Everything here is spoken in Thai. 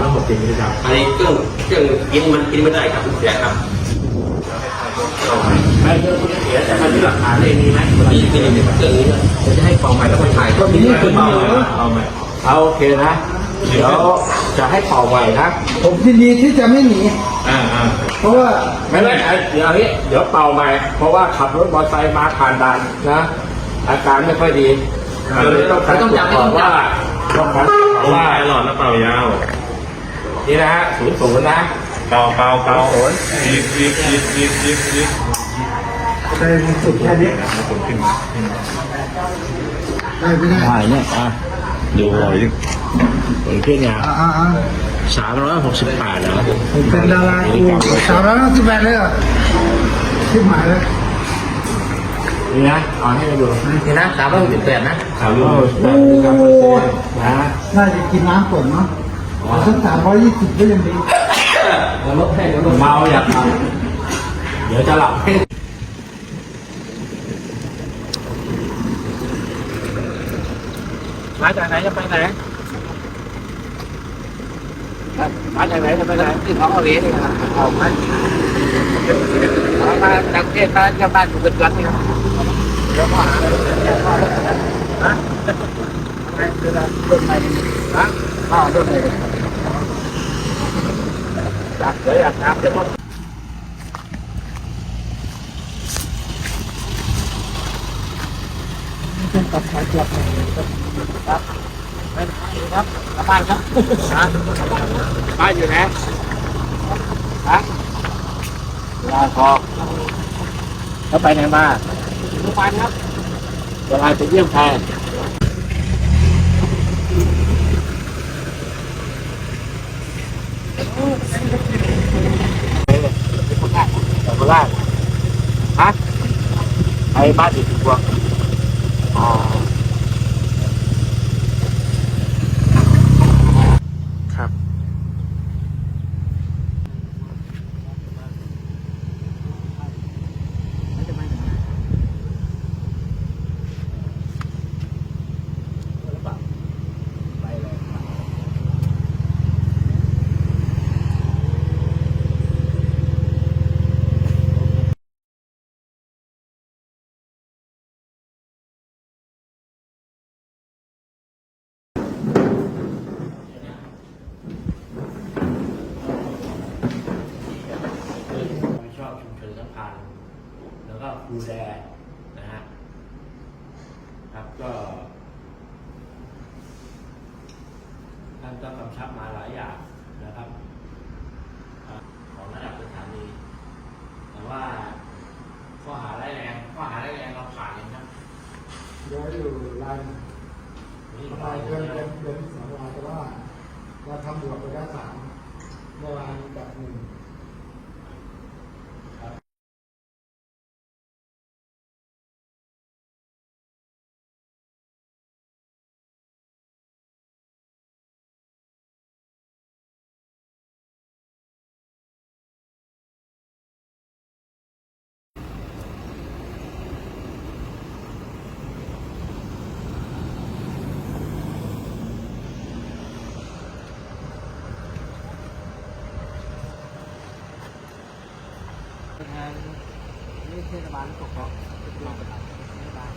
ร้อยหกสิบมิลลิกรัมอันนี้เครื่องเครื่องกินมันกินไม่ได้ครับเสียครับไม่เครื่องมันเสียแต่มันที่หลักฐานเลยมีไหมนี่คือเครื่องนี้นะจะให้เป่าใหม่แล้วมาถ่ายก็มีคือเป่าใหม่เป่าใหม่เอาโอเคนะเดี๋ยวจะให้เป่าใหม่นะผมยินดีที่จะไม่หนีอ่าอ่าเพราะว่าไม่ได้เดี๋ยวนี้เดี๋ยวเป่าใหม่เพราะว่าขับรถมอเตอร์ไซค์มาผ่านด่านนะ อาการไม่ค่อยดีมันเลยต้องการตรวจสอบว่าต้องการตรวจสอบว่าว่าหลอดแล้วเป่ายาว นี่นะฮะศูนย์ศูนย์นะเป่าเป่าเป่าศูนย์ยิบยิบยิบยิบยิบยิบได้สุดแค่นี้ได้ไม่ได้ถ่ายเนี่ยอะดูหน่อยดิผลขึ้นยาอ่าอ่าสามร้อยหกสิบแปดแล้วผมเป็นดาราอูสามร้อยห้าสิบแปดเลยเหรอที่หมายแล้วนี่นะเอาให้ดูนี่นะสามร้อยหกสิบแปดนะสามร้อยหกสิบแปดนต์นะน่าจะกินน้ำก่อนเนาะ สักสามร้อยยี่สิบก็ยังดีเราลดให้เราลดเมาอยากทำเดี๋ยวจะหลับให้มาจากไหนจะไปไหนมาจากไหนจะไปไหนที่ท้องเอาเลี้ยงนะเอามาเอามาจากเทศมาจากบ้านอยู่เป็นกันนี่ครับแล้วก็หาฮะอะไรคืออะไรต้นไม้ฮะอ้าวต้นไม้อยากเดี๋ยวอยากทำเดี๋ยวก็เป็นตัดสายกลับมาครับไปครับกลับบ้านครับฮะ บ้านอยู่ไหนฮะลาทองแล้วไปไหนมาทุกวันครับเวลาไปเยี่ยมใคร โคราชโคราช ฮะไปบ้านอีกตัวอ๋อ ครับ ไม่ชอบชุมชนสัมพันธ์ แล้วก็ครูแดนะฮะครับก็ท่านก็กำชับมาหลายอย่างนะครับ ของระดับสถานีแต่ว่าข้อหาร้ายแรงข้อหาร้ายแรงเราผ่านเลยนะเดี๋ยอยู่ลายลายเดือนเดือนเดือนสองลายแต่ว่าเราทำบวกไปได้สามเมื่อวานกับหนึ่ง เป็นงานเทศบาลกบกเทศบาล